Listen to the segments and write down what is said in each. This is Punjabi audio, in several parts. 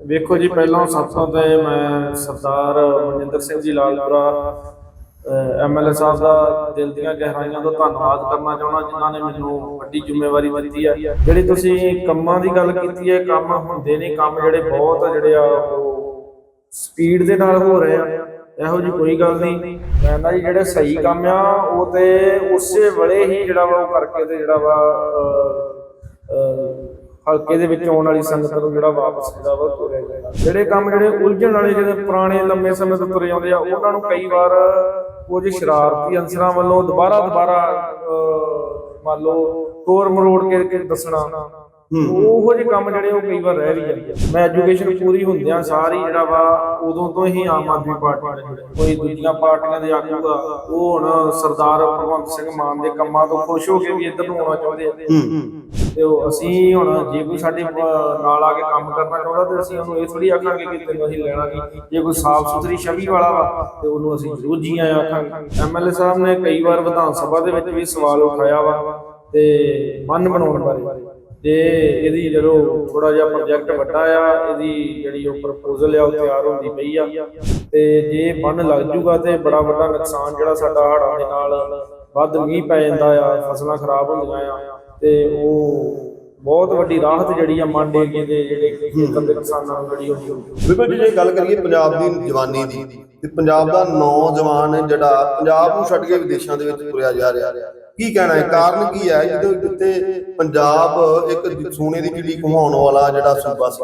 ਵੇਖੋ ਜੀ, ਪਹਿਲਾਂ ਸਭ ਤੋਂ ਤੇ ਮੈਂ ਸਰਦਾਰ ਮਨਜਿੰਦਰ ਸਿੰਘ ਜੀ ਲਾਲਪੁਰਾ ਐਮਐਲਏ ਸਾਹਿਬ ਦਾ ਦਿਲ ਦੀਆਂ ਗਹਿਰਾਈਆਂ ਤੋਂ ਧੰਨਵਾਦ ਕਰਨਾ ਚਾਹੁੰਦਾ, ਜਿਨ੍ਹਾਂ ਨੇ ਮੈਨੂੰ ਵੱਡੀ ਜ਼ਿੰਮੇਵਾਰੀ ਦਿੱਤੀ ਆ। ਜਿਹੜੀ ਤੁਸੀਂ ਕੰਮਾਂ ਦੀ ਗੱਲ ਕੀਤੀ ਹੈ, ਕੰਮ ਹੁੰਦੇ ਨੇ ਕੰਮ ਜਿਹੜੇ ਬਹੁਤ ਜਿਹੜੇ ਆ ਉਹ ਸਪੀਡ ਦੇ ਨਾਲ ਹੋ ਰਹੇ ਆ। ਇਹੋ ਜੀ ਕੋਈ ਗੱਲ ਨਹੀਂ। ਕਹਿੰਦਾ ਜੀ, ਜਿਹੜੇ ਸਹੀ ਕੰਮ ਆ, ਉਹ ਤੇ ਉਸੇ ਵੇਲੇ ਹੀ ਜਿਹੜਾ ਵਾ ਉਹ ਕਰਕੇ ਤੇ ਜਿਹੜਾ ਵਾ ਹਲਕੇ ਦੇ ਵਿੱਚ ਆਉਣ ਵਾਲੀ ਸੰਗਤ ਨੂੰ ਜਿਹੜਾ ਵਾਪਸ ਜਿਹੜਾ ਵਾ ਤੁਰਿਆ ਜਾਏਗਾ ਜਿਹੜੇ ਕੰਮ ਜਿਹੜੇ ਉਲਝਣ ਵਾਲੇ ਜਿਹੜੇ ਪੁਰਾਣੇ ਲੰਮੇ ਸਮੇਂ ਤੋਂ ਤੁਰੇ ਆਉਂਦੇ ਆ ਉਹਨਾਂ ਨੂੰ ਕਈ ਵਾਰ ਕੁਝ ਸ਼ਰਾਰਤੀ ਅੰਸਰਾਂ ਵੱਲੋਂ ਦੁਬਾਰਾ ਦੁਬਾਰਾ ਅਹ, ਮੰਨ ਲਓ ਤੋਰ ਮਰੋੜ ਕੇ ਦੱਸਣਾ ਉਹੋ ਜਿਹੇ ਕੰਮ ਜਿਹੜੇ ਉਹ ਕਈ ਵਾਰ ਰਹਿ ਵੀ ਜਾਂਦੇ ਆ। ਮੈਂ ਐਜੂਕੇਸ਼ਨ ਪੂਰੀ ਹੁੰਦਿਆਂ ਸਾਰੀ ਜਿਹੜਾ ਵਾ ਉਦੋਂ ਤੋਂ ਹੀ ਆਮ ਆਦਮੀ ਪਾਰਟੀ ਨਾਲ ਜੁੜਿਆ ਕੋਈ ਦੂਜੀਆਂ ਪਾਰਟੀਆਂ ਦੇ ਆਗੂ ਆ ਉਹ ਹੁਣ ਸਰਦਾਰ ਭਗਵੰਤ ਸਿੰਘ ਮਾਨ ਦੇ ਕੰਮਾਂ ਤੋਂ ਖੁਸ਼ ਹੋ ਕੇ ਵੀ ਇੱਧਰ ਨੂੰ ਆਉਣਾ ਚਾਹੁੰਦੇ ਆ। ਤੇ ਉਹ ਅਸੀਂ ਹੁਣ ਜੇ ਕੋਈ ਸਾਡੇ ਨਾਲ ਆ ਕੇ ਕੰਮ ਕਰਨਾ ਚਾਹੁੰਦਾ ਤੇ ਅਸੀਂ ਉਹਨੂੰ ਇਹ ਥੋੜੀ ਆਖਾਂਗੇ ਕਿ ਤੈਨੂੰ ਅਸੀਂ ਲੈਣਾ ਨਹੀਂ। ਜੇ ਕੋਈ ਸਾਫ਼ ਸੁਥਰੀ ਛਵੀ ਵਾਲਾ ਵਾ ਤੇ ਉਹਨੂੰ ਅਸੀਂ ਜ਼ਰੂਰ ਜੀ ਆਇਆਂ ਆਖਾਂਗੇ। ਐਮਐਲਏ ਸਾਹਿਬ ਨੇ ਕਈ ਵਾਰ ਵਿਧਾਨ ਸਭਾ ਦੇ ਵਿੱਚ ਵੀ ਸਵਾਲ ਉਠਾਇਆ ਵਾ ਤੇ ਬੰਨ ਬਣਾਉਣ ਬਾਰੇ। ਤੇ ਇਹਦੀ ਜਦੋਂ ਥੋੜਾ ਜਿਹਾ ਪ੍ਰੋਜੈਕਟ ਵੱਡਾ ਆ, ਇਹਦੀ ਜਿਹੜੀ ਉਹ ਪ੍ਰਪੋਜ਼ਲ ਆ, ਉਹ ਤਿਆਰ ਹੁੰਦੀ ਪਈ ਆ। ਤੇ ਜੇ ਬੰਨ ਲੱਗ ਜੂਗਾ ਤੇ ਬੜਾ ਵੱਡਾ ਨੁਕਸਾਨ ਜਿਹੜਾ ਸਾਡਾ ਹੜ੍ਹਾਂ ਦੇ ਨਾਲ ਵੱਧ ਮੀਂਹ ਪੈ ਜਾਂਦਾ ਆ, ਫਸਲਾਂ ਖਰਾਬ ਹੁੰਦੀਆਂ ਆ, ਤੇ ਉਹ ਬਹੁਤ ਵੱਡੀ ਰਾਹਤ ਜਿਹੜੀ ਆ ਮਨ ਏਰੀਏ ਦੇ ਜਿਹੜੇ ਖੇਤਾਂ ਦੇ ਕਿਸਾਨਾਂ ਨੂੰ ਜਿਹੜੀ ਉਹ ਬਿਲਕੁਲ ਜੀ, ਜੇ ਗੱਲ ਕਰੀਏ ਪੰਜਾਬ ਦੀ ਜਵਾਨੀ ਦੀ, ਤੇ ਪੰਜਾਬ ਦਾ ਨੌਜਵਾਨ ਜਿਹੜਾ ਪੰਜਾਬ ਨੂੰ ਛੱਡ ਕੇ ਵਿਦੇਸ਼ਾਂ ਦੇ ਵਿੱਚ ਤੁਰਿਆ ਜਾ ਰਿਹਾ। ਕੀ ਕਹਿਣਾ ਹੈ? ਕਾਰਨ ਕੀ ਹੈ? ਜਦੋਂ ਜਿੱਥੇ ਪੰਜਾਬ ਇੱਕ ਸੋਨੇ ਦੀ ਚਿੜੀ ਘੁਮਾਉਣ ਵਾਲਾ ਜਿਹੜਾ ਸੂਬਾ ਸੀ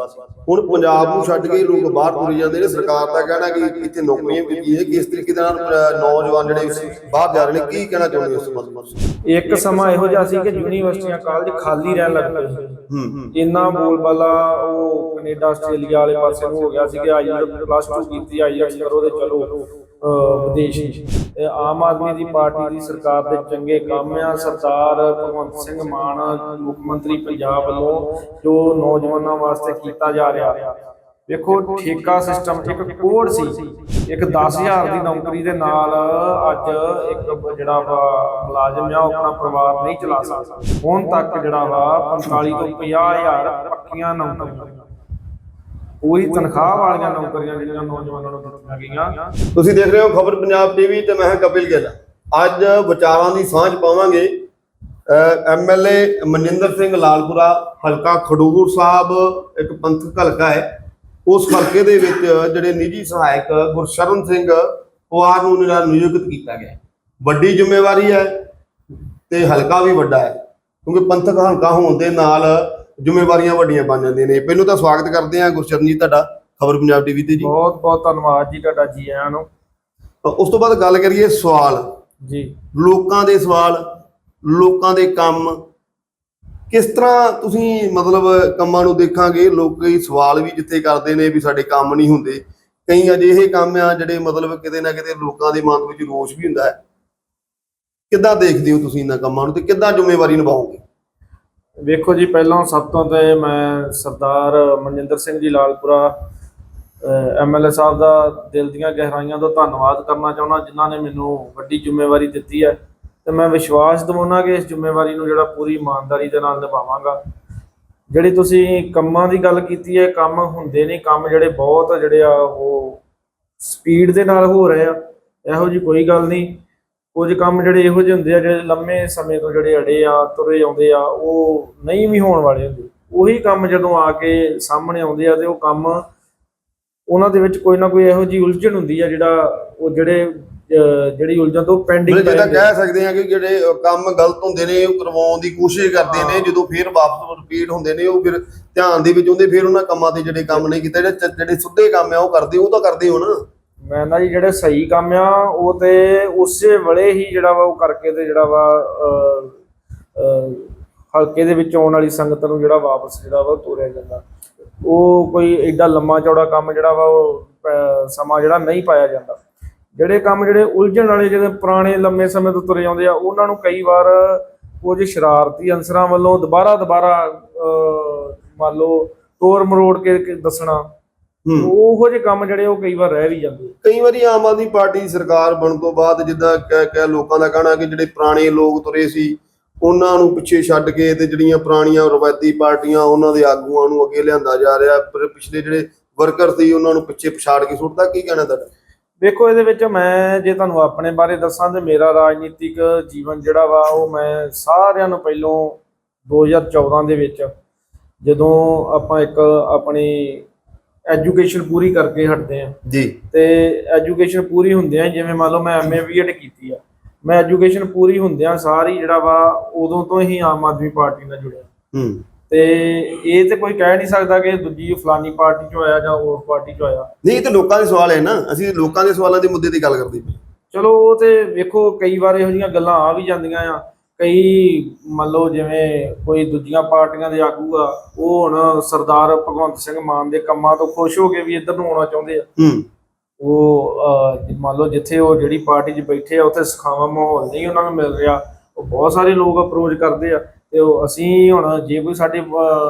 ਹੁਣ ਪੰਜਾਬ ਨੂੰ ਛੱਡ ਕੇ ਲੋਕ ਬਾਹਰ ਤੁਰੇ ਜਾਂਦੇ ਨੇ। ਸਰਕਾਰ ਦਾ ਕਹਿਣਾ ਕਿ ਇੱਥੇ ਨੌਕਰੀਆਂ ਵੀ ਹੈ ਕਿਸ ਤਰੀਕੇ ਦੇ ਨਾਲ ਨੌਜਵਾਨ ਜਿਹੜੇ ਬਾਹਰ ਜਾ ਰਹੇ ਨੇ ਕੀ ਕਹਿਣਾ ਚਾਹੁੰਦੇ ਹੋ ਇਸ ਸੰਬੰਧ ਇੱਕ ਸਮਾਂ ਇਹੋ ਜਿਹਾ ਸੀ ਕਿ ਯੂਨੀਵਰਸਿਟੀਆਂ ਕਾਲਜ ਖਾਲੀ ਰਹਿਣ ਲੱਗ ਪਏ ਹੂੰ ਇੰਨਾ ਬੋਲਬਾਲਾ ਉਹ ਕੈਨੇਡਾ ਆਸਟ੍ਰੇਲੀਆ ਵਾਲੇ ਪਾਸੇ ਨੂੰ ਹੋ ਗਿਆ ਸੀ ਕਿ ਆਈਐਲ ਪਲੱਸ 2 ਕੀਤੀ ਆਈਐਲਸ ਕਰੋ ਤੇ ਚਲੋ। ਵਿਦੇਸ਼ ਆਮ ਆਦਮੀ ਦੀ ਪਾਰਟੀ ਦੀ ਸਰਕਾਰ ਦੇ ਚੰਗੇ ਕੰਮ ਆ। ਸਰਦਾਰ ਭਗਵੰਤ ਸਿੰਘ ਮਾਨ, ਮੁੱਖ ਮੰਤਰੀ ਪੰਜਾਬ ਵੱਲੋਂ ਜੋ ਨੌਜਵਾਨਾਂ ਵਾਸਤੇ ਕੀਤਾ ਜਾ ਰਿਹਾ। ਵੇਖੋ, ਠੇਕਾ ਸਿਸਟਮ ਇੱਕ ਕੋਡ ਸੀ। ਇੱਕ 10000 ਦੀ ਨੌਕਰੀ ਦੇ ਨਾਲ ਅੱਜ ਇੱਕ ਜਿਹੜਾ ਵਾ ਮੁਲਾਜ਼ਮ ਆ, ਉਹ ਆਪਣਾ ਪਰਿਵਾਰ ਨਹੀਂ ਚਲਾ ਸਕਦਾ। ਹੁਣ ਤੱਕ ਜਿਹੜਾ ਵਾ 45 ਤੋਂ 50000 ਪੱਕੀਆਂ ਨੌਕਰੀਆਂ ਪੂਰੀ ਤਨਖਾਹ ਵਾਲੀਆਂ ਨੌਕਰੀਆਂ ਜਿਹੜੀਆਂ ਨੌਜਵਾਨਾਂ ਨੂੰ ਦਿੱਤੀਆਂ ਗਈਆਂ। ਤੁਸੀਂ ਦੇਖ ਰਹੇ ਹੋ ਖਬਰ ਪੰਜਾਬ ਟੀਵੀ ਤੇ ਮੈਂ ਕਪਿਲ ਗਿੱਲ। ਅੱਜ ਵਿਚਾਰਾਂ ਦੀ ਸਾਂਝ ਪਾਵਾਂਗੇ। ਐਮਐਲਏ ਮਨਿੰਦਰ ਸਿੰਘ ਲਾਲਪੁਰਾ, ਹਲਕਾ ਖਡੂਰ ਸਾਹਿਬ, ਇੱਕ ਪੰਥਕ ਹਲਕਾ ਹੈ। ਉਸ ਹਲਕੇ ਦੇ ਵਿੱਚ ਜਿਹੜੇ ਨਿੱਜੀ ਸਹਾਇਕ ਗੁਰਸ਼ਰਨ ਸਿੰਘ ਪਵਾਰ ਨੂੰ ਜਿਹੜਾ ਨਿਯੁਕਤ ਕੀਤਾ ਗਿਆ। ਵੱਡੀ ਜ਼ਿੰਮੇਵਾਰੀ ਹੈ ਤੇ ਹਲਕਾ ਵੀ ਵੱਡਾ ਹੈ, ਕਿਉਂਕਿ ਪੰਥਕ ਹਲਕਾ ਹੋਣ ਦੇ ਨਾਲ ਜ਼ਿੰਮੇਵਾਰੀਆਂ ਵੱਡੀਆਂ ਬਣ ਜਾਂਦੀਆਂ ਨੇ। ਪਹਿਲਾਂ ਤਾਂ ਸਵਾਗਤ ਕਰਦੇ ਹਾਂ ਗੁਰਸ਼ਰਨ ਜੀ ਤੁਹਾਡਾ ਖਬਰ ਪੰਜਾਬ ਟੀਵੀ ਤੇ ਜੀ। ਬਹੁਤ ਬਹੁਤ ਧੰਨਵਾਦ ਜੀ ਤੁਹਾਡਾ ਜੀ ਆਇਆਂ ਨੂੰ। ਉਸ ਤੋਂ ਬਾਅਦ ਗੱਲ ਕਰੀਏ ਸਵਾਲ। ਜੀ। ਲੋਕਾਂ ਦੇ ਸਵਾਲ ਲੋਕਾਂ ਦੇ ਕੰਮ। ਕਿਸ ਤਰ੍ਹਾਂ ਤੁਸੀਂ ਮਤਲਬ ਕੰਮਾਂ ਨੂੰ ਦੇਖਾਂਗੇ? ਲੋਕ ਸਵਾਲ ਵੀ ਜਿੱਥੇ ਕਰਦੇ ਨੇ ਵੀ ਸਾਡੇ ਕੰਮ ਨਹੀਂ ਹੁੰਦੇ। ਕਈ ਅਜਿਹੇ ਕੰਮ ਆ ਜਿਹੜੇ ਮਤਲਬ ਕਿਤੇ ਨਾ ਕਿਤੇ ਲੋਕਾਂ ਦੇ ਮਨ ਵਿੱਚ ਰੋਸ਼ ਵੀ ਹੁੰਦਾ ਹੈ। ਕਿੱਦਾਂ ਦੇਖਦੇ ਹੋ ਤੁਸੀਂ ਇਹਨਾਂ ਕੰਮਾਂ ਨੂੰ ਤੇ ਕਿੱਦਾਂ ਜ਼ਿੰਮੇਵਾਰੀ ਨਿਭਾਓਗੇ? ਵੇਖੋ ਜੀ, ਪਹਿਲਾਂ ਸਭ ਤੋਂ ਤੇ ਮੈਂ ਸਰਦਾਰ ਮਨਜਿੰਦਰ ਸਿੰਘ ਜੀ ਲਾਲਪੁਰਾ ਐਮਐਲਏ ਸਾਹਿਬ ਦਾ ਦਿਲ ਦੀਆਂ ਗਹਿਰਾਈਆਂ ਤੋਂ ਧੰਨਵਾਦ ਕਰਨਾ ਚਾਹੁੰਦਾ, ਜਿਨ੍ਹਾਂ ਨੇ ਮੈਨੂੰ ਵੱਡੀ ਜ਼ਿੰਮੇਵਾਰੀ ਦਿੱਤੀ ਹੈ। ਤੇ ਮੈਂ ਵਿਸ਼ਵਾਸ ਦਿਵਾਉਣਾ ਕਿ ਇਸ ਜ਼ਿੰਮੇਵਾਰੀ ਨੂੰ ਜਿਹੜਾ ਪੂਰੀ ਇਮਾਨਦਾਰੀ ਦੇ ਨਾਲ ਨਿਭਾਵਾਂਗਾ। ਜਿਹੜੀ ਤੁਸੀਂ ਕੰਮਾਂ ਦੀ ਗੱਲ ਕੀਤੀ ਹੈ, ਕੰਮ ਹੁੰਦੇ ਨਹੀਂ, ਕੰਮ ਜਿਹੜੇ ਬਹੁਤ ਜਿਹੜੇ ਆ ਉਹ ਸਪੀਡ ਦੇ ਨਾਲ ਹੋ ਰਹੇ ਆ, ਇਹੋ ਜੀ ਕੋਈ ਗੱਲ ਨਹੀਂ। ਕੁਝ ਕੰਮ ਜਿਹੜੇ ਇਹੋ ਜਿਹੇ ਹੁੰਦੇ ਆ ਜਿਹੜੇ ਲੰਮੇ ਸਮੇਂ ਤੋਂ ਜਿਹੜੇ ਅੜੇ ਆ ਤੁਰੇ ਆਉਂਦੇ ਆ ਉਹ ਨਹੀਂ ਵੀ ਹੋਣ ਵਾਲੇ ਹੁੰਦੇ। ਉਹੀ ਕੰਮ ਜਦੋਂ ਆ ਕੇ ਸਾਹਮਣੇ ਆਉਂਦੇ ਆ ਤੇ ਉਹ ਕੰਮ ਉਹਨਾਂ ਦੇ ਵਿੱਚ ਕੋਈ ਨਾ ਕੋਈ ਇਹੋ ਜੀ ਉਲਝਣ ਹੁੰਦੀ ਆ ਜਿਹੜਾ ਉਹ ਜਿਹੜੇ ਜਿਹੜੀ ਉਲਝਣ ਤੋਂ ਪੈਂਡਿੰਗ ਮਤਲਬ ਜਿੱਦਾਂ ਕਹਿ ਸਕਦੇ ਆ ਕਿ ਜਿਹੜੇ ਕੰਮ ਗਲਤ ਹੁੰਦੇ ਨੇ ਉਹ ਕਰਵਾਉਣ ਦੀ ਕੋਸ਼ਿਸ਼ ਕਰਦੇ ਨੇ ਜਦੋਂ ਫਿਰ ਵਾਪਸ ਰਿਪੀਟ ਹੁੰਦੇ ਨੇ ਉਹ ਫਿਰ ਧਿਆਨ ਦੇ ਵਿੱਚ ਆਉਂਦੇ ਫਿਰ ਉਹਨਾਂ ਕੰਮਾਂ ਤੇ ਜਿਹੜੇ ਕੰਮ ਨਹੀਂ ਕੀਤੇ ਜਿਹੜੇ ਜਿਹੜੇ ਸਿੱਧੇ ਕੰਮ ਆ ਉਹ ਕਰਦੇ ਉਹ ਤਾਂ ਕਰਦੇ ਹੋ ਨਾ ਮੈਂ ਨਾ ਜੀ ਜਿਹੜੇ ਸਹੀ ਕੰਮ ਆ, ਉਹ ਤੇ ਉਸੇ ਵੇਲੇ ਹੀ ਜਿਹੜਾ ਵਾ ਉਹ ਕਰਕੇ ਤੇ ਜਿਹੜਾ ਵਾ ਹਲਕੇ ਦੇ ਵਿੱਚ ਆਉਣ ਵਾਲੀ ਸੰਗਤ ਨੂੰ ਜਿਹੜਾ ਵਾਪਸ ਜਿਹੜਾ ਵਾ ਤੋਰਿਆ ਜਾਂਦਾ। ਉਹ ਕੋਈ ਐਡਾ ਲੰਮਾ ਚੌੜਾ ਕੰਮ ਜਿਹੜਾ ਵਾ ਉਹ ਸਮਾਂ ਜਿਹੜਾ ਨਹੀਂ ਪਾਇਆ ਜਾਂਦਾ। ਜਿਹੜੇ ਕੰਮ ਜਿਹੜੇ ਉਲਝਣ ਵਾਲੇ, ਜਿਹੜੇ ਪੁਰਾਣੇ ਲੰਮੇ ਸਮੇਂ ਤੋਂ ਤੁਰੇ ਆਉਂਦੇ ਆ, ਉਹਨਾਂ ਨੂੰ ਕਈ ਵਾਰ ਕੁਝ ਸ਼ਰਾਰਤੀ ਅੰਸਰਾਂ ਵੱਲੋਂ ਦੁਬਾਰਾ ਦੁਬਾਰਾ ਮੰਨ ਲਓ ਤੋਰ ਮਰੋੜ ਕੇ ਦੱਸਣਾ ਉਹੋ ਜਿਹੇ ਕੰਮ ਜਿਹੜੇ ਉਹ ਕਈ ਵਾਰ ਰਹਿ ਵੀ ਜਾਂਦੇ ਕਈ ਵਾਰੀ ਆਮ ਆਦਮੀ ਪਾਰਟੀ ਸਰਕਾਰ ਬਣਨ ਤੋਂ ਬਾਅਦ ਜਿੱਦਾਂ ਕਹਿ ਕਹਿ ਲੋਕਾਂ ਦਾ ਕਹਿਣਾ ਕਿ ਜਿਹੜੇ ਪੁਰਾਣੇ ਲੋਕ ਤੁਰੇ ਸੀ ਉਹਨਾਂ ਨੂੰ ਪਿੱਛੇ ਛੱਡ ਕੇ ਤੇ ਜਿਹੜੀਆਂ ਪੁਰਾਣੀਆਂ ਰਵਾਇਤੀ ਪਾਰਟੀਆਂ ਉਹਨਾਂ ਦੇ ਆਗੂਆਂ ਨੂੰ ਅੱਗੇ ਲਿਆਂਦਾ ਜਾ ਰਿਹਾ ਪਰ ਪਿਛਲੇ ਜਿਹੜੇ ਵਰਕਰ ਸੀ ਉਹਨਾਂ ਨੂੰ ਪਿੱਛੇ ਪਛਾੜ ਕੇ ਸੁੱਟਦਾ ਕੀ ਕਹਿਣਾ ਤੁਹਾਡਾ? ਵੇਖੋ ਇਹਦੇ ਵਿੱਚ ਮੈਂ ਜੇ ਤੁਹਾਨੂੰ ਆਪਣੇ ਬਾਰੇ ਦੱਸਾਂ ਤੇ ਮੇਰਾ ਰਾਜਨੀਤਿਕ ਜੀਵਨ ਜਿਹੜਾ ਵਾ ਉਹ ਮੈਂ ਸਾਰਿਆਂ ਨੂੰ ਪਹਿਲੋਂ 2014 ਦੇ ਵਿੱਚ ਜਦੋਂ ਆਪਾਂ ਇੱਕ ਆਪਣੀ ਐਜੂਕੇਸ਼ਨ ਪੂਰੀ ਕਰਕੇ ਹਟਦੇ ਆ। ਜੀ। ਤੇ ਐਜੂਕੇਸ਼ਨ ਪੂਰੀ ਹੁੰਦਿਆਂ ਹੀ ਜਿਵੇਂ ਮੰਨ ਲਓ ਮੈਂ ਐਮਏ ਬੀਐਡ ਕੀਤੀ ਆ। ਮੈਂ ਐਜੂਕੇਸ਼ਨ ਪੂਰੀ ਹੁੰਦਿਆਂ ਸਾਰੀ ਜਿਹੜਾ ਵਾ ਉਦੋਂ ਤੋਂ ਹੀ ਆਮ ਆਦਮੀ ਪਾਰਟੀ ਨਾਲ ਜੁੜਿਆ। ਹੂੰ। ਤੇ ਇਹ ਤੇ ਕੋਈ ਕਹਿ ਨਹੀਂ ਸਕਦਾ ਕਿ ਦੂਜੀ ਫਲਾਨੀ ਪਾਰਟੀ ਚੋਂ ਆਇਆ ਜਾਂ ਹੋਰ ਪਾਰਟੀ ਚੋਂ ਆਇਆ। ਨਹੀਂ ਇਹ ਤਾਂ ਲੋਕਾਂ ਦੇ ਸਵਾਲ ਹੈ ਨਾ। ਅਸੀਂ ਲੋਕਾਂ ਦੇ ਸਵਾਲਾਂ ਦੇ ਮੁੱਦੇ ਦੀ ਗੱਲ ਕਰਦੇ ਪਏ। ਚਲੋ ਉਹ ਤੇ ਵੇਖੋ ਕਈ ਵਾਰ ਇਹੋ ਜਿਹੀਆਂ ਗੱਲਾਂ ਆ ਵੀ ਜਾਂਦੀਆਂ ਆ। ਕਈ ਮੰਨ ਲਓ ਜਿਵੇਂ ਕੋਈ ਦੂਜੀਆਂ ਪਾਰਟੀਆਂ ਦੇ ਆਗੂ ਆ ਉਹ ਹੁਣ ਸਰਦਾਰ ਭਗਵੰਤ ਸਿੰਘ ਮਾਨ ਦੇ ਕੰਮਾਂ ਤੋਂ ਖੁਸ਼ ਹੋ ਕੇ ਵੀ ਇੱਧਰ ਨੂੰ ਆਉਣਾ ਚਾਹੁੰਦੇ ਆ। ਹੂੰ। ਉਹ ਮੰਨ ਲਓ ਜਿੱਥੇ ਉਹ ਜਿਹੜੀ ਪਾਰਟੀ 'ਚ ਬੈਠੇ ਆ ਉੱਥੇ ਸੁਖਾਵਾਂ ਮਾਹੌਲ ਨਹੀਂ ਉਹਨਾਂ ਨੂੰ ਮਿਲ ਰਿਹਾ। ਉਹ ਬਹੁਤ ਸਾਰੇ ਲੋਕ ਅਪਰੋਚ ਕਰਦੇ ਆ ਤੇ ਉਹ ਅਸੀਂ ਹੁਣ ਜੇ ਕੋਈ ਸਾਡੇ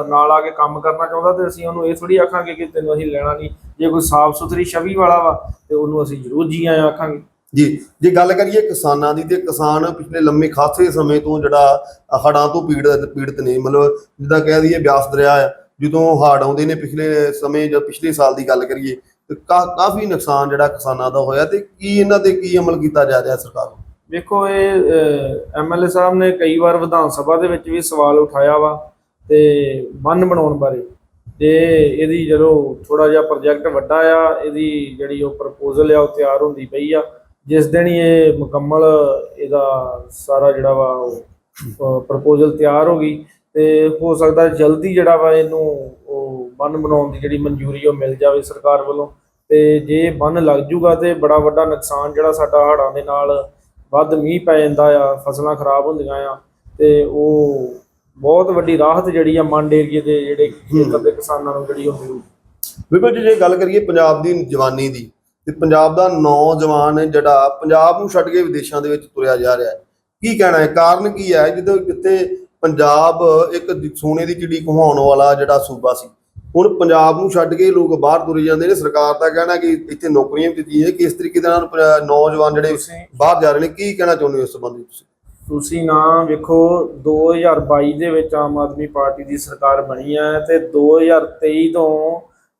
ਨਾਲ ਆ ਕੇ ਕੰਮ ਕਰਨਾ ਚਾਹੁੰਦਾ ਤੇ ਅਸੀਂ ਉਹਨੂੰ ਇਹ ਥੋੜੀ ਆਖਾਂਗੇ ਕਿ ਤੈਨੂੰ ਅਸੀਂ ਲੈਣਾ ਨਹੀਂ। ਜੇ ਕੋਈ ਸਾਫ਼ ਸੁਥਰੀ ਛਵੀ ਵਾਲਾ ਵਾ ਤੇ ਉਹਨੂੰ ਅਸੀਂ ਜ਼ਰੂਰ ਜੀ ਆਇਆਂ ਆਖਾਂਗੇ। ਜੀ, ਜੇ ਗੱਲ ਕਰੀਏ ਕਿਸਾਨਾਂ ਦੀ, ਤੇ ਕਿਸਾਨ ਪਿਛਲੇ ਲੰਮੇ ਖਾਸੇ ਸਮੇਂ ਤੋਂ ਜਿਹੜਾ ਹੜ੍ਹਾਂ ਤੋਂ ਪੀੜਤ ਪੀੜਤ ਨੇ, ਮਤਲਬ ਜਿੱਦਾਂ ਕਹਿ ਦਈਏ ਬਿਆਸ ਦਰਿਆ ਆ ਜਦੋਂ ਹੜ੍ਹ ਆਉਂਦੇ ਨੇ ਪਿਛਲੇ ਸਮੇਂ ਜਾਂ ਪਿਛਲੇ ਸਾਲ ਦੀ ਗੱਲ ਕਰੀਏ, ਤੇ ਕਾ- ਕਾਫੀ ਨੁਕਸਾਨ ਜਿਹੜਾ ਕਿਸਾਨਾਂ ਦਾ ਹੋਇਆ, ਤੇ ਕੀ ਇਹਨਾਂ ਤੇ ਕੀ ਅਮਲ ਕੀਤਾ ਜਾ ਰਿਹਾ ਸਰਕਾਰ ਵੱਲੋਂ? ਵੇਖੋ ਇਹ ਐਮਐਲਏ ਸਾਹਿਬ ਨੇ ਕਈ ਵਾਰ ਵਿਧਾਨ ਸਭਾ ਦੇ ਵਿੱਚ ਵੀ ਸਵਾਲ ਉਠਾਇਆ ਵਾ, ਤੇ ਬੰਨ ਬਣਾਉਣ ਬਾਰੇ, ਤੇ ਇਹਦੀ ਜਦੋਂ ਥੋੜਾ ਜਿਹਾ ਪ੍ਰੋਜੈਕਟ ਵੱਡਾ ਆ, ਇਹਦੀ ਜਿਹੜੀ ਉਹ ਪ੍ਰਪੋਜ਼ਲ ਆ, ਉਹ ਤਿਆਰ ਹੁੰਦੀ ਪਈ ਆ ਜਿਸ ਦਿਨ ਹੀ ਇਹ ਮੁਕੰਮਲ ਇਹਦਾ ਸਾਰਾ ਜਿਹੜਾ ਵਾ ਉਹ ਪ੍ਰਪੋਜ਼ਲ ਤਿਆਰ ਹੋ ਗਈ ਤੇ ਹੋ ਸਕਦਾ ਜਲਦੀ ਜਿਹੜਾ ਵਾ ਇਹਨੂੰ ਉਹ ਬੰਨ ਬਣਾਉਣ ਦੀ ਜਿਹੜੀ ਮਨਜ਼ੂਰੀ ਉਹ ਮਿਲ ਜਾਵੇ ਸਰਕਾਰ ਵੱਲੋਂ। ਤੇ ਜੇ ਬੰਨ ਲੱਗ ਜੂਗਾ ਤੇ ਬੜਾ ਵੱਡਾ ਨੁਕਸਾਨ ਜਿਹੜਾ ਸਾਡਾ ਹੜ੍ਹਾਂ ਦੇ ਨਾਲ ਵੱਧ ਮੀਂਹ ਪੈ ਜਾਂਦਾ ਆ, ਫਸਲਾਂ ਖਰਾਬ ਹੁੰਦੀਆਂ ਆ, ਤੇ ਉਹ ਬਹੁਤ ਵੱਡੀ ਰਾਹਤ ਜਿਹੜੀ ਆ ਮੰਡ ਏਰੀਏ ਦੇ ਜਿਹੜੇ ਖੇਤਰ ਦੇ ਕਿਸਾਨਾਂ ਨੂੰ ਜਿਹੜੀ ਉਹ ਮਿਲੂ ਬਿਲਕੁਲ ਜੀ, ਜੇ ਗੱਲ ਕਰੀਏ ਪੰਜਾਬ ਦੀ ਜਵਾਨੀ ਦੀ ਤੇ ਪੰਜਾਬ ਦਾ ਨੌਜਵਾਨ ਜਿਹੜਾ ਪੰਜਾਬ ਨੂੰ ਛੱਡ ਕੇ ਵਿਦੇਸ਼ਾਂ ਦੇ ਵਿੱਚ ਤੁਰਿਆ ਜਾ ਰਿਹਾ ਹੈ। ਕੀ ਕਹਿਣਾ ਹੈ? ਕਾਰਨ ਕੀ ਹੈ? ਜਦੋਂ ਜਿੱਥੇ ਪੰਜਾਬ ਇੱਕ ਸੋਨੇ ਦੀ ਚਿੜੀ ਘੁਮਾਉਣ ਵਾਲਾ ਜਿਹੜਾ ਸੂਬਾ ਸੀ ਹੁਣ ਪੰਜਾਬ ਨੂੰ ਛੱਡ ਕੇ ਲੋਕ ਬਾਹਰ ਤੁਰੇ ਜਾਂਦੇ ਨੇ। ਸਰਕਾਰ ਦਾ ਕਹਿਣਾ ਕਿ ਇੱਥੇ ਨੌਕਰੀਆਂ ਵੀ ਦਿੱਤੀਆਂ ਨੇ ਕਿਸ ਤਰੀਕੇ ਦੇ ਨਾਲ ਨੌਜਵਾਨ ਜਿਹੜੇ ਬਾਹਰ ਜਾ ਰਹੇ ਨੇ ਕੀ ਕਹਿਣਾ ਚਾਹੁੰਦੇ ਹੋ ਇਸ ਸੰਬੰਧੀ ਤੁਸੀਂ? ਤੁਸੀਂ ਨਾ ਵੇਖੋ 2022 ਦੇ ਵਿੱਚ ਆਮ ਆਦਮੀ ਪਾਰਟੀ ਦੀ ਸਰਕਾਰ ਬਣੀ ਹੈ ਤੇ 2023 ਤੋਂ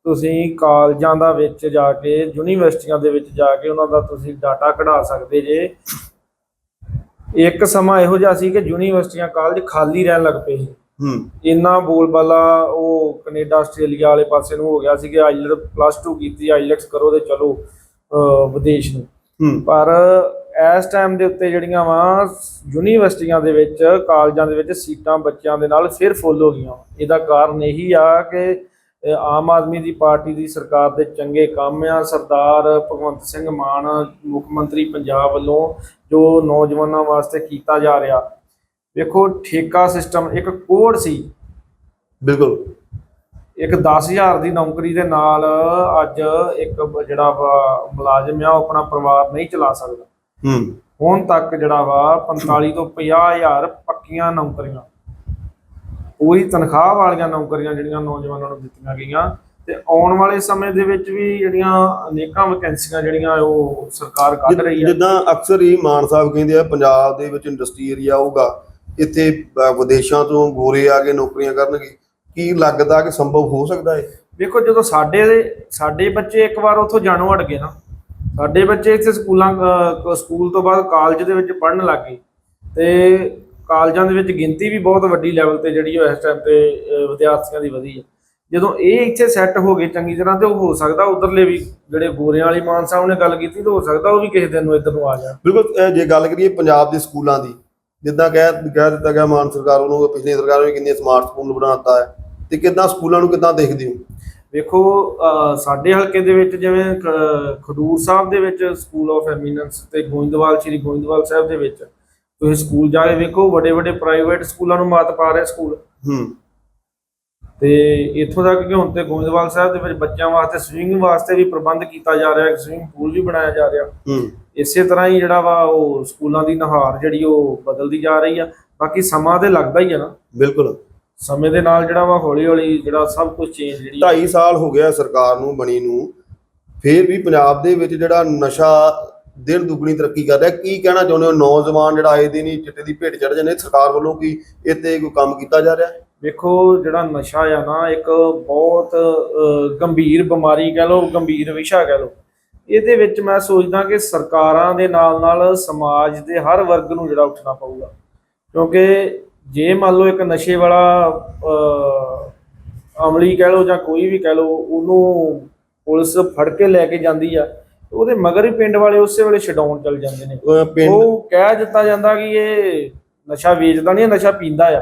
ਤੁਸੀਂ ਕਾਲਜਾਂ ਦਾ ਵਿੱਚ ਜਾ ਕੇ ਯੂਨੀਵਰਸਿਟੀਆਂ ਦੇ ਵਿੱਚ ਜਾ ਕੇ ਉਹਨਾਂ ਦਾ ਤੁਸੀਂ ਡਾਟਾ ਕਢਾ ਸਕਦੇ ਜੇ। ਇੱਕ ਸਮਾਂ ਇਹੋ ਜਿਹਾ ਸੀ ਕਿ ਯੂਨੀਵਰਸਿਟੀਆਂ ਕਾਲਜ ਖਾਲੀ ਰਹਿਣ ਲੱਗ ਪਏ। ਸੀ ਹੂੰ। ਇੰਨਾ ਬੋਲਬਾਲਾ ਉਹ ਕੈਨੇਡਾ ਆਸਟ੍ਰੇਲੀਆ ਵਾਲੇ ਪਾਸੇ ਨੂੰ ਹੋ ਗਿਆ ਸੀ ਕਿ ਆਈਲਟ ਪਲੱਸ 2 ਕੀਤੀ ਆਈਲਟਸ ਕਰੋ ਤੇ ਚਲੋ ਵਿਦੇਸ਼ ਨੂੰ। ਹੂੰ। ਪਰ ਇਸ ਟਾਈਮ ਦੇ ਉੱਤੇ ਜਿਹੜੀਆਂ ਵਾ ਯੂਨੀਵਰਸਿਟੀਆਂ ਦੇ ਵਿੱਚ ਕਾਲਜਾਂ ਦੇ ਵਿੱਚ ਸੀਟਾਂ ਬੱਚਿਆਂ ਦੇ ਨਾਲ ਫਿਰ ਫੁੱਲ ਹੋ ਗਈਆਂ। ਇਹਦਾ ਕਾਰਨ ਇਹੀ ਆ ਕਿ ਆਮ ਆਦਮੀ ਦੀ ਪਾਰਟੀ ਦੀ ਸਰਕਾਰ ਦੇ ਚੰਗੇ ਕੰਮ ਆ। ਸਰਦਾਰ ਭਗਵੰਤ ਸਿੰਘ ਮਾਨ ਮੁੱਖ ਮੰਤਰੀ ਪੰਜਾਬ ਵੱਲੋਂ ਜੋ ਨੌਜਵਾਨਾਂ ਵਾਸਤੇ ਕੀਤਾ ਜਾ ਰਿਹਾ। ਵੇਖੋ ਠੇਕਾ ਸਿਸਟਮ ਇੱਕ ਕੋਡ ਸੀ। ਬਿਲਕੁਲ। ਇੱਕ 10000 ਦੀ ਨੌਕਰੀ ਦੇ ਨਾਲ ਅੱਜ ਇੱਕ ਜਿਹੜਾ ਵਾ ਮੁਲਾਜ਼ਮ ਆ ਉਹ ਆਪਣਾ ਪਰਿਵਾਰ ਨਹੀਂ ਚਲਾ ਸਕਦਾ। ਹੂੰ। ਹੁਣ ਤੱਕ ਜਿਹੜਾ ਵਾ 45 ਤੋਂ 50000 ਪੱਕੀਆਂ ਨੌਕਰੀਆਂ। ਪੂਰੀ ਤਨਖਾਹ ਵਾਲੀਆਂ ਨੌਕਰੀਆਂ ਜਿਹੜੀਆਂ ਨੌਜਵਾਨਾਂ ਨੂੰ ਦਿੱਤੀਆਂ ਗਈਆਂ ਤੇ ਆਉਣ ਵਾਲੇ ਸਮੇਂ ਦੇ ਵਿੱਚ ਵੀ ਜਿਹੜੀਆਂ ਅਨੇਕਾਂ ਵੈਕੈਂਸੀਆਂ ਜਿਹੜੀਆਂ ਉਹ ਸਰਕਾਰ ਕੱਢ ਰਹੀ ਹੈ। ਜਿੱਦਾਂ ਅਕਸਰ ਹੀ ਮਾਨ ਸਾਹਿਬ ਕਹਿੰਦੇ ਆ ਪੰਜਾਬ ਦੇ ਵਿੱਚ ਇੰਡਸਟਰੀ ਏਰੀਆ ਹੋਊਗਾ ਇੱਥੇ ਵਿਦੇਸ਼ਾਂ ਤੋਂ ਗੋਰੇ ਆ ਕੇ ਨੌਕਰੀਆਂ ਕਰਨਗੇ। ਕੀ ਲੱਗਦਾ ਕਿ ਸੰਭਵ ਹੋ ਸਕਦਾ ਹੈ ਵੇਖੋ ਜਦੋਂ ਸਾਡੇ ਸਾਡੇ ਬੱਚੇ ਇੱਕ ਵਾਰ ਉੱਥੋਂ ਜਾਣੋਂ ਹਟ ਗਏ ਨਾ ਸਾਡੇ ਬੱਚੇ ਇੱਥੇ ਸਕੂਲਾਂ ਸਕੂਲ ਤੋਂ ਬਾਅਦ ਕਾਲਜ ਦੇ ਵਿੱਚ ਪੜ੍ਹਨ ਲੱਗ ਗਏ ਤੇ ਕਾਲਜਾਂ ਦੇ ਵਿੱਚ ਗਿਣਤੀ ਵੀ ਬਹੁਤ ਵੱਡੀ ਲੈਵਲ ਤੇ ਜਿਹੜੀ ਉਹ ਇਸ ਟਾਈਮ ਤੇ ਵਿਦਿਆਰਥੀਆਂ ਦੀ ਵਧੀ ਹੈ। ਜਦੋਂ ਇਹ ਇੱਥੇ ਸੈੱਟ ਹੋ ਗਏ ਚੰਗੀ ਤਰ੍ਹਾਂ ਤੇ ਉਹ ਹੋ ਸਕਦਾ ਉਧਰਲੇ ਵੀ ਜਿਹੜੇ ਗੋਰਿਆਂ ਵਾਲੀ ਮਾਨ ਸਾਹਿਬ ਨੇ ਗੱਲ ਕੀਤੀ ਤਾਂ ਹੋ ਸਕਦਾ ਉਹ ਵੀ ਕਿਸੇ ਦਿਨ ਨੂੰ ਇੱਧਰ ਨੂੰ ਆ ਜਾਣ। ਬਿਲਕੁਲ ਜੇ ਗੱਲ ਕਰੀਏ ਪੰਜਾਬ ਦੇ ਸਕੂਲਾਂ ਦੀ ਜਿੱਦਾਂ ਕਹਿ ਕਹਿ ਦਿੱਤਾ ਗਿਆ ਮਾਨ ਸਰਕਾਰ ਵੱਲੋਂ ਪਿਛਲੀ ਸਰਕਾਰ ਨੇ ਕਿੰਨੇ ਸਮਾਰਟ ਸਕੂਲ ਬਣਾਤਾ ਹੈ ਤੇ ਕਿੱਦਾਂ ਸਕੂਲਾਂ ਨੂੰ ਕਿੱਦਾਂ ਦੇਖਦੇ ਹੋ? ਵੇਖੋ ਸਾਡੇ ਹਲਕੇ ਦੇ ਵਿੱਚ ਜਿਵੇਂ ਖਡੂਰ ਸਾਹਿਬ ਦੇ ਵਿੱਚ ਸਕੂਲ ਆਫ ਐਮੀਨੈਂਸ ਤੇ ਗੋਇੰਦਵਾਲ ਸ਼੍ਰੀ ਗੋਇੰਦਵਾਲ ਸਾਹਿਬ ਦੇ ਵਿੱਚ ਤੁਸੀਂ ਸਕੂਲ ਜਾ ਕੇ ਵੇਖੋ ਵੱਡੇ ਵੱਡੇ ਪ੍ਰਾਈਵੇਟ ਸਕੂਲਾਂ ਨੂੰ ਮਾਤ ਪਾ ਰਹੇ ਸਕੂਲ। ਹੂੰ। ਤੇ ਇੱਥੋਂ ਤੱਕ ਕਿ ਹੁਣ ਤੇ ਗੋਇੰਦਵਾਲ ਸਾਹਿਬ ਦੇ ਵਿੱਚ ਬੱਚਿਆਂ ਵਾਸਤੇ ਸਵਿਮਿੰਗ ਵਾਸਤੇ ਵੀ ਪ੍ਰਬੰਧ ਕੀਤਾ ਜਾ ਰਿਹਾ ਹੈ ਸਵਿਮਿੰਗ ਪੂਲ ਵੀ ਬਣਾਇਆ ਜਾ ਰਿਹਾ। ਹੂੰ। ਇਸੇ ਤਰ੍ਹਾਂ ਹੀ ਜਿਹੜਾ ਵਾ ਉਹ ਸਕੂਲਾਂ ਦੀ ਨੁਹਾਰ ਜਿਹੜੀ ਉਹ ਬਦਲਦੀ ਜਾ ਰਹੀ ਆ। ਬਾਕੀ ਸਮਾਂ ਤੇ ਲੱਗਦਾ ਹੀ ਆ ਨਾ। ਬਿਲਕੁਲ। ਸਮੇਂ ਦੇ ਨਾਲ ਜਿਹੜਾ ਵਾ ਹੌਲੀ ਹੌਲੀ ਜਿਹੜਾ ਸਭ ਕੁਝ ਚੇਂਜ ਜਿਹੜੀ ਆ, 2.5 ਸਾਲ ਹੋ ਗਿਆ ਸਰਕਾਰ ਨੂੰ ਬਣੀ ਨੂੰ। ਫੇਰ ਵੀ ਪੰਜਾਬ ਦੇ ਵਿੱਚ ਜਿਹੜਾ ਨਸ਼ਾ ਦਿਨ ਦੁੱਗਣੀ ਤਰੱਕੀ ਕਰ ਰਿਹਾ। ਕੀ ਕਹਿਣਾ ਚਾਹੁੰਦੇ ਹੋ? ਨੌਜਵਾਨ ਜਿਹੜਾ ਆਏ ਦਿਨ ਹੀ ਚਿੱਟੇ ਦੀ ਭੇਟ ਚੜ ਜਾਂਦੇ ਸਰਕਾਰ ਵੱਲੋਂ ਕੀ ਇਹ ਕੋਈ ਕੰਮ ਕੀਤਾ ਜਾ ਰਿਹਾ? ਵੇਖੋ ਜਿਹੜਾ ਨਸ਼ਾ ਆ ਨਾ ਇੱਕ ਬਹੁਤ ਗੰਭੀਰ ਬਿਮਾਰੀ ਕਹਿ ਲਓ ਗੰਭੀਰ ਵਿਸ਼ਾ ਕਹਿ ਲਓ। ਇਹਦੇ ਵਿੱਚ ਮੈਂ ਸੋਚਦਾ ਕਿ ਸਰਕਾਰਾਂ ਦੇ ਨਾਲ ਨਾਲ ਸਮਾਜ ਦੇ ਹਰ ਵਰਗ ਨੂੰ ਜਿਹੜਾ ਉੱਠਣਾ ਪਊਗਾ। ਕਿਉਂਕਿ ਜੇ ਮੰਨ ਲਓ ਇੱਕ ਨਸ਼ੇ ਵਾਲਾ ਅਹ, ਅਮਲੀ ਕਹਿ ਲਓ ਜਾਂ ਕੋਈ ਵੀ ਕਹਿ ਲਓ ਉਹਨੂੰ ਪੁਲਿਸ ਫੜ ਕੇ ਲੈ ਕੇ ਜਾਂਦੀ ਆ ਉਹਦੇ ਮਗਰ ਹੀ ਪਿੰਡ ਵਾਲੇ ਉਸੇ ਵੇਲੇ ਛਡਾਉਣ ਚਲ ਜਾਂਦੇ ਨੇ। ਅਹ ਪਿੰਡ ਉਹ ਕਹਿ ਦਿੱਤਾ ਜਾਂਦਾ ਕਿ ਇਹ ਨਸ਼ਾ ਵੇਚਦਾ ਨਹੀਂ ਇਹ ਨਸ਼ਾ ਪੀਂਦਾ ਆ।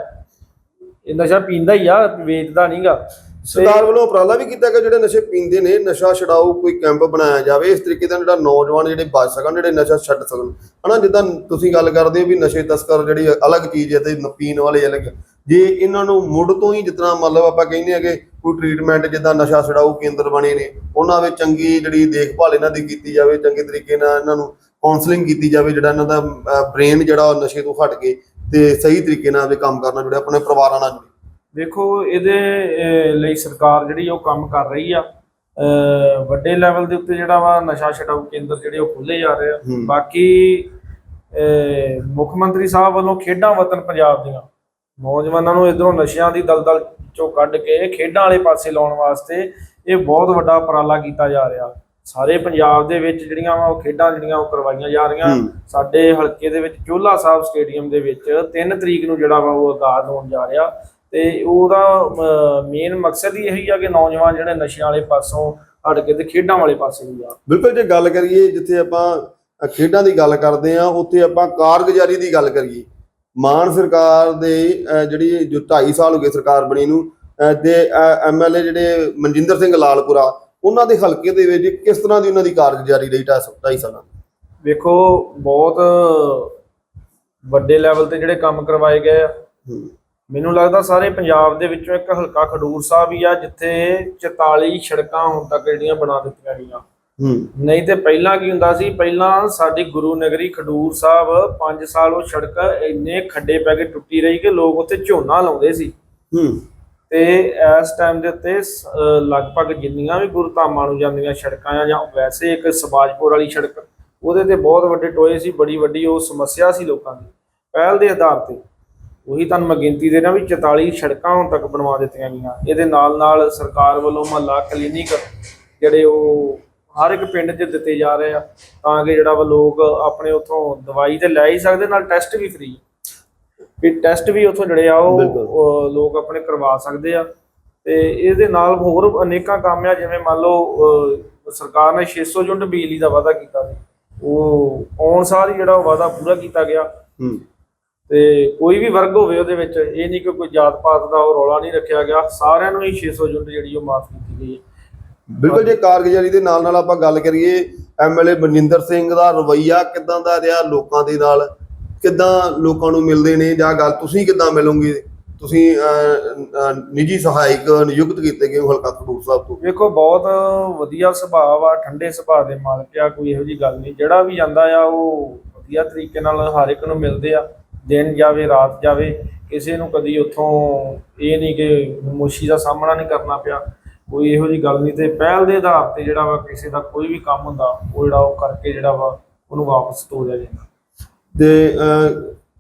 ਇਹ ਨਸ਼ਾ ਪੀਂਦਾ ਹੀ ਆ ਵੇਚਦਾ ਨਹੀਂਗਾ ਸਰਕਾਰ ਵੱਲੋਂ ਉਪਰਾਲਾ ਵੀ ਕੀਤਾ ਕਿ ਜਿਹੜੇ ਨਸ਼ੇ ਪੀਂਦੇ ਨੇ ਨਸ਼ਾ ਛਡਾਊ ਕੋਈ ਕੈਂਪ ਬਣਾਇਆ ਜਾਵੇ ਇਸ ਤਰੀਕੇ ਦਾ ਜਿਹੜਾ ਨੌਜਵਾਨ ਜਿਹੜੇ ਬਚ ਸਕਣ ਜਿਹੜੇ ਨਸ਼ਾ ਛੱਡ ਸਕਣ। ਹਨਾ ਜਿੱਦਾਂ ਤੁਸੀਂ ਗੱਲ ਕਰਦੇ ਹੋ ਵੀ ਨਸ਼ੇ ਤਸਕਰ ਜਿਹੜੀ ਅਲੱਗ ਚੀਜ਼ ਹੈ ਤੇ ਨ- ਪੀਣ ਵਾਲੇ ਅਲੱਗ। ਜੇ ਇਹਨਾਂ ਨੂੰ ਮੁੱਢ ਤੋਂ ਹੀ ਜਿਤਨਾ ਮਤਲਬ ਆਪਾਂ ਕਹਿੰਦੇ ਆ ਕਿ ਕੋਈ ਟ੍ਰੀਟਮੈਂਟ ਜਿੱਦਾਂ ਨਸ਼ਾ ਛਡਾਊ ਕੇਂਦਰ ਬਣੇ ਨੇ ਉਹਨਾਂ ਵਿੱਚ ਚੰਗੀ ਜਿਹੜੀ ਦੇਖਭਾਲ ਇਹਨਾਂ ਦੀ ਕੀਤੀ ਜਾਵੇ ਚੰਗੇ ਤਰੀਕੇ ਨਾਲ ਇਹਨਾਂ ਨੂੰ ਕਾਉਂਸਲਿੰਗ ਕੀਤੀ ਜਾਵੇ ਜਿਹੜਾ ਇਹਨਾਂ ਦਾ ਬ੍ਰੇਨ ਜਿਹੜਾ ਉਹ ਨਸ਼ੇ ਤੋਂ ਹਟ ਕੇ ਤੇ ਸਹੀ ਤਰੀਕੇ ਨਾਲ ਆਪਦੇ ਕੰਮ ਕਰਨਾ ਜਿਹੜੇ ਆਪਣੇ ਪਰਿਵਾਰਾਂ ਨਾਲ ਜੁੜੇ ਦੇਖੋ ਇਹਦੇ ਲਈ ਸਰਕਾਰ ਜਿਹੜੀ ਉਹ ਕੰਮ ਕਰ ਰਹੀ ਆ। ਵੱਡੇ ਲੈਵਲ ਦੇ ਉੱਤੇ ਜਿਹੜਾ ਵਾ ਨਸ਼ਾ ਛਡਾਊ ਕੇਂਦਰ ਜਿਹੜੇ ਉਹ ਖੁੱਲੇ ਜਾ ਰਹੇ ਆ। ਬਾਕੀ ਮੁੱਖ ਮੰਤਰੀ ਸਾਹਿਬ ਵੱਲੋਂ ਖੇਡਾਂ ਵਤਨ ਪੰਜਾਬ ਦੀਆਂ। ਨੌਜਵਾਨਾਂ ਨੂੰ ਇਧਰੋਂ ਨਸ਼ਿਆਂ ਦੀ ਦਲਦਲ ਚੋਂ ਕੱਢ ਕੇ ਖੇਡਾਂ ਵਾਲੇ ਪਾਸੇ ਲਾਉਣ ਵਾਸਤੇ ਇਹ ਬਹੁਤ ਵੱਡਾ ਉਪਰਾਲਾ ਕੀਤਾ ਜਾ ਰਿਹਾ। ਸਾਰੇ ਪੰਜਾਬ ਦੇ ਵਿੱਚ ਜਿਹੜੀਆਂ ਵਾ ਉਹ ਖੇਡਾਂ ਜਿਹੜੀਆਂ ਉਹ ਕਰਵਾਈਆਂ ਜਾ ਰਹੀਆਂ। ਸਾਡੇ ਹਲਕੇ ਦੇ ਵਿੱਚ ਚੋਲਾ ਸਾਹਿਬ ਸਟੇਡੀਅਮ ਦੇ ਵਿੱਚ 3 ਤਰੀਕ ਨੂੰ ਜਿਹੜਾ ਵਾ ਉਹ ਆਗਾਜ਼ ਹੋਣ ਜਾ ਰਿਹਾ। ਤੇ ਉਹਦਾ ਮੇਨ ਮਕਸਦ ਹੀ ਇਹੀ ਆ ਕਿ ਨੌਜਵਾਨ ਜਿਹੜੇ ਨਸ਼ਿਆਂ ਵਾਲੇ ਪਾਸੋਂ ਹਟ ਕੇ ਤੇ ਖੇਡਾਂ ਵਾਲੇ ਪਾਸੇ ਨੂੰ ਜਾ ਬਿਲਕੁਲ ਜੇ ਗੱਲ ਕਰੀਏ ਜਿੱਥੇ ਆਪਾਂ ਖੇਡਾਂ ਦੀ ਗੱਲ ਕਰਦੇ ਆ ਉੱਥੇ ਆਪਾਂ ਕਾਰਗੁਜ਼ਾਰੀ ਦੀ ਗੱਲ ਕਰੀਏ। ਮਾਨ ਸਰਕਾਰ ਦੇ ਜਿਹੜੀ ਜੋ 2.5 ਸਾਲ ਹੋ ਗਏ ਸਰਕਾਰ ਬਣੀ ਨੂੰ ਦੇ ਐਮਐਲਏ ਜਿਹੜੇ ਮਨਜਿੰਦਰ ਸਿੰਘ ਲਾਲਪੁਰਾ ਉਹਨਾਂ ਦੇ ਹਲਕੇ ਦੇ ਵਿੱਚ ਕਿਸ ਤਰ੍ਹਾਂ ਦੀ ਉਹਨਾਂ ਦੀ ਕਾਰਗੁਜ਼ਾਰੀ ਰਹੀ 2.5 ਸਾਲਾਂ? ਵੇਖੋ ਬਹੁਤ ਵੱਡੇ ਲੈਵਲ ਤੇ ਜਿਹੜੇ ਕੰਮ ਕਰਵਾਏ ਗਏ ਆ। ਮੈਨੂੰ ਲੱਗਦਾ ਸਾਰੇ ਪੰਜਾਬ ਦੇ ਵਿੱਚੋਂ ਇੱਕ ਹਲਕਾ ਖਡੂਰ ਸਾਹਿਬ ਹੀ ਆ ਜਿੱਥੇ 44 ਸੜਕਾਂ ਹੁਣ ਤੱਕ ਜਿਹੜੀਆਂ ਬਣਾ ਦਿੱਤੀਆਂ ਗਈਆਂ। ਨਹੀਂ ਤੇ ਪਹਿਲਾਂ ਕੀ ਹੁੰਦਾ ਸੀ? ਪਹਿਲਾਂ ਸਾਡੀ ਗੁਰੂ ਨਗਰੀ ਖਡੂਰ ਸਾਹਿਬ 5 ਸਾਲ ਉਹ ਸੜਕ ਇੰਨੇ ਖੱਡੇ ਪੈ ਕੇ ਟੁੱਟੀ ਰਹੀ ਕਿ ਲੋਕ ਉੱਥੇ ਝੋਨਾ ਲਾਉਂਦੇ ਸੀ। ਹੂੰ। ਤੇ ਇਸ ਟਾਈਮ ਦੇ ਉੱਤੇ ਲਗਭਗ ਜਿੰਨੀਆਂ ਵੀ ਗੁਰਧਾਮਾਂ ਨੂੰ ਜਾਂਦੀਆਂ ਸੜਕਾਂ ਆ ਜਾਂ ਵੈਸੇ ਇੱਕ ਸਬਾਜਪੁਰ ਵਾਲੀ ਸੜਕ ਉਹਦੇ ਤੇ ਬਹੁਤ ਵੱਡੇ ਟੋਏ ਸੀ ਬੜੀ ਵੱਡੀ ਉਹ ਸਮੱਸਿਆ ਸੀ ਲੋਕਾਂ ਦੀ। ਪਹਿਲ ਦੇ ਆਧਾਰ ਤੇ ਉਹੀ ਤੁਹਾਨੂੰ ਮੈਂ ਗਿਣਤੀ ਦੇ ਰਿਹਾ ਵੀ 44 ਸੜਕਾਂ ਹੁਣ ਤੱਕ ਬਣਵਾ ਦਿੱਤੀਆਂ ਗਈਆਂ। ਇਹਦੇ ਨਾਲ ਨਾਲ ਸਰਕਾਰ ਵੱਲੋਂ ਮਹੱਲਾ ਕਲੀਨਿਕ ਜਿਹੜੇ ਉਹ ਹਰ ਇੱਕ ਪਿੰਡ 'ਚ ਦਿੱਤੇ ਜਾ ਰਹੇ ਆ ਤਾਂ ਕਿ ਜਿਹੜਾ ਵਾ ਲੋਕ ਆਪਣੇ ਉਥੋਂ ਦਵਾਈ ਤੇ ਲੈ ਹੀ ਸਕਦੇ ਨਾਲ ਟੈਸਟ ਵੀ ਫ੍ਰੀ ਵੀ ਟੈਸਟ ਵੀ ਉਥੋਂ ਜਿਹੜੇ ਆ ਉਹ ਲੋਕ ਆਪਣੇ ਕਰਵਾ ਸਕਦੇ ਆ। ਤੇ ਇਹਦੇ ਨਾਲ ਹੋਰ ਅਨੇਕਾਂ ਕੰਮ ਆ ਜਿਵੇਂ ਮੰਨ ਲਓ ਸਰਕਾਰ ਨੇ 600 ਯੂਨਿਟ ਬਿਜਲੀ ਦਾ ਵਾਅਦਾ ਕੀਤਾ ਸੀ। ਉਹ ਆਉਣ ਸਾਲ ਹੀ ਜਿਹੜਾ ਉਹ ਵਾਅਦਾ ਪੂਰਾ ਕੀਤਾ ਗਿਆ। ਤੇ ਕੋਈ ਵੀ ਵਰਗ ਹੋਵੇ ਉਹਦੇ ਵਿੱਚ ਇਹ ਨਹੀਂ ਕਿ ਕੋਈ ਜਾਤ ਪਾਤ ਦਾ ਉਹ ਰੌਲਾ ਨਹੀਂ ਰੱਖਿਆ ਗਿਆ। ਸਾਰਿਆਂ ਨੂੰ ਹੀ 600 ਯੂਨਿਟ ਜਿਹੜੀ ਉਹ ਮਾਫ ਕੀਤੀ ਗਈ ਹੈ। ਬਿਲਕੁਲ ਜੇ, ਕਾਰਗੁਜ਼ਾਰੀ ਦੇ ਨਾਲ ਨਾਲ ਆਪਾਂ ਗੱਲ ਕਰੀਏ ਐਮਐਲਏ ਮਨਜਿੰਦਰ ਸਿੰਘ ਦਾ ਰਵਈਆ ਕਿਦਾਂ ਦਾ ਰਿਹਾ ਲੋਕਾਂ ਦੇ ਨਾਲ? ਕਿਦਾਂ ਲੋਕਾਂ ਨੂੰ ਮਿਲਦੇ ਨੇ? ਜਾਂ ਗੱਲ ਤੁਸੀਂ ਕਿਦਾਂ ਮਿਲੋਗੇ? ਤੁਸੀਂ ਨਿੱਜੀ ਸਹਾਇਕ ਨਿਯੁਕਤ ਕੀਤੇ ਗਏ ਹਲਕਾ ਖਡੂਰ ਸਾਹਿਬ ਤੋਂ? ਵੇਖੋ ਬਹੁਤ ਵਧੀਆ ਸੁਭਾਅ ਆ ਠੰਡੇ ਸੁਭਾਅ ਦੇ ਮਾਲਕ ਆ, ਕੋਈ ਇਹੋ ਜੀ ਗੱਲ ਨਹੀਂ। ਜਿਹੜਾ ਵੀ ਜਾਂਦਾ ਆ, ਉਹ ਵਧੀਆ ਤਰੀਕੇ ਨਾਲ ਹਰ ਇੱਕ ਨੂੰ ਮਿਲਦੇ ਆ। ਦਿਨ ਜਾਵੇ, ਰਾਤ ਜਾਵੇ। ਕਿਸੇ ਨੂੰ ਕਦੀ ਉੱਥੋਂ ਇਹ ਨਹੀਂ ਕਿ ਮੁਸ਼ੀ ਦਾ ਸਾਹਮਣਾ ਨਹੀਂ ਕਰਨਾ ਪਿਆ। ਕੋਈ ਇਹੋ ਜੀ ਗੱਲ ਨਹੀਂ ਤੇ ਪਹਿਲ ਦੇ ਆਧਾਰ ਤੇ ਜਿਹੜਾ ਵਾ ਕਿਸੇ ਦਾ ਕੋਈ ਵੀ ਕੰਮ ਹੁੰਦਾ, ਉਹ ਜਿਹੜਾ ਉਹ ਕਰਕੇ ਜਿਹੜਾ ਵਾ ਉਹਨੂੰ ਵਾਪਸ ਤੋਰਿਆ ਜਾਂਦਾ। ਤੇ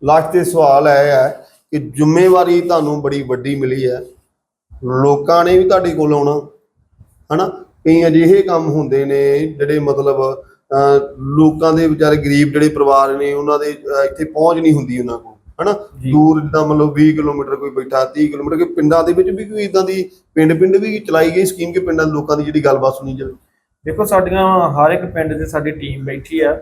ਲਾਸਟ ਤੇ ਸਵਾਲ ਇਹ ਹੈ ਕਿ ਜ਼ਿੰਮੇਵਾਰੀ ਤੁਹਾਨੂੰ ਬੜੀ ਵੱਡੀ ਮਿਲੀ ਹੈ। ਲੋਕਾਂ ਨੇ ਵੀ ਤੁਹਾਡੇ ਕੋਲ ਆਉਣਾ, ਹਨਾ? ਕਈ ਅਜਿਹੇ ਕੰਮ ਹੁੰਦੇ ਨੇ ਜਿਹੜੇ ਮਤਲਬ ਲੋਕਾਂ ਦੇ ਵਿਚਾਰੇ ਗਰੀਬ ਜਿਹੜੇ ਪਰਿਵਾਰ ਨੇ, ਉਹਨਾਂ ਦੇ ਇੱਥੇ ਪਹੁੰਚ ਨਹੀਂ ਹੁੰਦੀ ਉਹਨਾਂ ਕੋਲ। ਹਨਾ। ਦੂਰ ਜਿੱਦਾਂ ਮਤਲਬ 20 ਕਿਲੋਮੀਟਰ ਕੋਈ ਬੈਠਾ 30 ਕਿਲੋਮੀਟਰ ਕਿ ਪਿੰਡਾਂ ਦੇ ਵਿੱਚ ਵੀ ਕੋਈ ਇਦਾਂ ਦੀ ਪਿੰਡ ਪਿੰਡ ਵੀ ਚਲਾਈ ਗਈ ਸਕੀਮ ਕਿ ਪਿੰਡਾਂ ਦੇ ਲੋਕਾਂ ਦੀ ਜਿਹੜੀ ਗੱਲਬਾਤ ਸੁਣੀ ਜਾਵੇ? ਦੇਖੋ ਸਾਡੀਆਂ ਹਰ ਇੱਕ ਪਿੰਡ 'ਚ ਸਾਡੀ ਟੀਮ ਬੈਠੀ ਆ।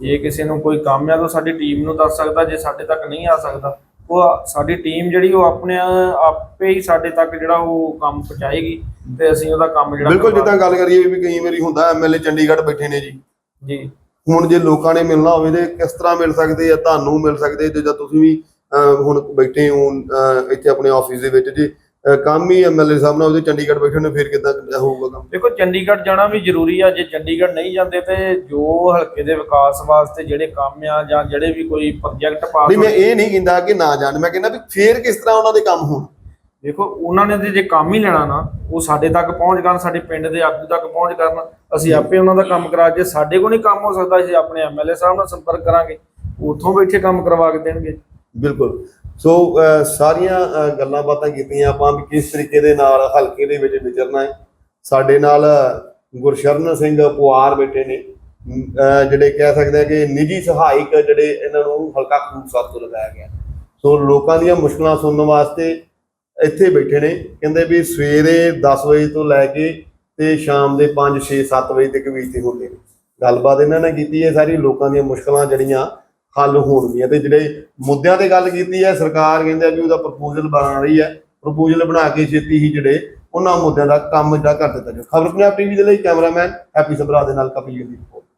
ਜੇ ਕਿਸੇ ਨੂੰ ਕੋਈ ਕੰਮ ਆ ਤਾਂ ਸਾਡੀ ਟੀਮ ਨੂੰ ਦੱਸ ਸਕਦਾ ਜੇ ਸਾਡੇ ਤੱਕ ਨਹੀਂ ਆ ਸਕਦਾ ਉਹ ਸਾਡੀ ਟੀਮ ਜਿਹੜੀ ਉਹ ਆਪਣੇ ਆਪੇ ਹੀ ਸਾਡੇ ਤੱਕ ਜਿਹੜਾ ਉਹ ਕੰਮ ਪਹੁੰਚਾਏਗੀ ਤੇ ਅਸੀਂ ਉਹਦਾ ਕੰਮ ਜਿਹੜਾ ਬਿਲਕੁਲ ਜਿੱਦਾਂ ਗੱਲ ਕਰੀਏ ਵੀ ਕਈ ਵਾਰੀ ਹੁੰਦਾ ਐਮਐਲਏ ਚੰਡੀਗੜ੍ਹ ਬੈਠੇ ਨੇ ਜੀ। ਜੀ। ਹੁਣ ਜੇ ਲੋਕਾਂ ਨੇ ਮਿਲਣਾ ਹੋਵੇ ਤੇ ਕਿਸ ਤਰ੍ਹਾਂ ਮਿਲ ਸਕਦੇ ਆ ਤੁਹਾਨੂੰ ਮਿਲ ਸਕਦੇ ਤੇ ਜਾਂ ਤੁਸੀਂ ਵੀ ਹੁਣ ਬੈਠੇ ਹੋ ਇੱਥੇ ਆਪਣੇ ਆਫਿਸ ਦੇ ਵਿੱਚ ਜੇ ਕੰਮ ਹੀ ਐਮਐਲਏ ਸਾਹਿਬ ਨਾਲ ਉਹਦੇ ਚੰਡੀਗੜ੍ਹ ਬੈਠੇ ਨੇ ਫਿਰ ਕਿੱਦਾਂ ਹੋਊਗਾ ਕੰਮ? ਦੇਖੋ ਚੰਡੀਗੜ੍ਹ ਜਾਣਾ ਵੀ ਜ਼ਰੂਰੀ ਆ ਜੇ ਚੰਡੀਗੜ੍ਹ ਨਹੀਂ ਜਾਂਦੇ ਤੇ ਜੋ ਹਲਕੇ ਦੇ ਵਿਕਾਸ ਵਾਸਤੇ ਜਿਹੜੇ ਕੰਮ ਆ ਜਾਂ ਜਿਹੜੇ ਵੀ ਕੋਈ ਪ੍ਰੋਜੈਕਟ ਪਾਸ ਨਹੀਂ ਮੈਂ ਇਹ ਨਹੀਂ ਕਹਿੰਦਾ ਕਿ ਨਾ ਜਾਣ ਮੈਂ ਕਹਿੰਦਾ ਵੀ ਫੇਰ ਕਿਸ ਤਰ੍ਹਾਂ ਉਹਨਾਂ ਦੇ ਕੰਮ ਹੋਣ? ਦੇਖੋ, ਉਹਨਾਂ ਨੇ ਤੇ ਜੇ ਕੰਮ ਹੀ ਲੈਣਾ ਨਾ, ਉਹ ਸਾਡੇ ਤੱਕ ਪਹੁੰਚ ਕਰਨ, ਸਾਡੇ ਪਿੰਡ ਦੇ ਆਗੂ ਤੱਕ ਪਹੁੰਚ ਕਰਨ, ਅਸੀਂ ਆਪੇ ਉਹਨਾਂ ਦਾ ਕੰਮ ਕਰਾ ਜੇ ਸਾਡੇ ਕੋਲ ਨਹੀਂ ਕੰਮ ਹੋ ਸਕਦਾ, ਅਸੀਂ ਆਪਣੇ ਐਮਐਲਏ ਸਾਹਿਬ ਨਾਲ ਸੰਪਰਕ ਕਰਾਂਗੇ, ਉੱਥੋਂ ਬੈਠੇ ਕੰਮ ਕਰਵਾ ਕੇ ਦੇਣਗੇ। ਬਿਲਕੁਲ। ਸੋ ਸਾਰੀਆਂ ਗੱਲਾਂ ਬਾਤਾਂ ਕੀਤੀਆਂ ਆਪਾਂ ਵੀ ਕਿਸ ਤਰੀਕੇ ਦੇ ਨਾਲ ਹਲਕੇ ਦੇ ਵਿੱਚ ਵਿਚਰਨਾ ਹੈ। ਸਾਡੇ ਨਾਲ ਗੁਰਸ਼ਰਨ ਸਿੰਘ ਪੁਆਰ ਬੈਠੇ ਨੇ। ਜਿਹੜੇ ਕਹਿ ਸਕਦੇ ਆ ਕਿ ਨਿੱਜੀ ਸਹਾਇਕ ਜਿਹੜੇ ਇਹਨਾਂ ਨੂੰ ਹਲਕਾ ਖੂਬਸੂਰਤ ਤੋਂ ਲਗਾਇਆ ਗਿਆ। ਸੋ, ਲੋਕਾਂ ਦੀਆਂ ਮੁਸ਼ਕਲਾਂ ਸੁਣਨ ਵਾਸਤੇ ਇੱਥੇ ਬੈਠੇ ਨੇ। ਕਹਿੰਦੇ ਵੀ ਸਵੇਰੇ 10 ਵਜੇ ਤੋਂ ਲੈ ਕੇ ਤੇ ਸ਼ਾਮ ਦੇ 5 6 7 ਵਜੇ ਤੱਕ ਵੀ ਇੱਥੇ ਹੁੰਦੇ ਨੇ। ਗੱਲਬਾਤ ਇਹਨਾਂ ਨੇ ਕੀਤੀ ਹੈ, ਸਾਰੀ ਲੋਕਾਂ ਦੀਆਂ ਮੁਸ਼ਕਲਾਂ ਜਿਹੜੀਆਂ ਹੱਲ ਹੋਣਗੀਆਂ ਤੇ ਜਿਹੜੇ ਮੁੱਦਿਆਂ ਤੇ ਗੱਲ ਕੀਤੀ ਹੈ, ਸਰਕਾਰ ਕਹਿੰਦੇ ਆ ਵੀ ਉਹਦਾ ਪ੍ਰਪੋਜ਼ਲ ਬਣਾ ਰਹੀ ਹੈ। ਪ੍ਰਪੋਜ਼ਲ ਬਣਾ ਕੇ ਛੇਤੀ ਹੀ ਜਿਹੜੇ ਉਹਨਾਂ ਮੁੱਦਿਆਂ ਦਾ ਕੰਮ ਜਿਹੜਾ ਕਰ ਦਿੱਤਾ ਜਾਵੇ। ਖਬਰ ਪੰਜਾਬ ਟੀਵੀ ਦੇ ਲਈ ਕੈਮਰਾਮੈਨ ਹੈਪੀ ਸਬਰਾ ਦੇ ਨਾਲ ਕਪਿਲ ਦੀ ਰਿਪੋਰਟ।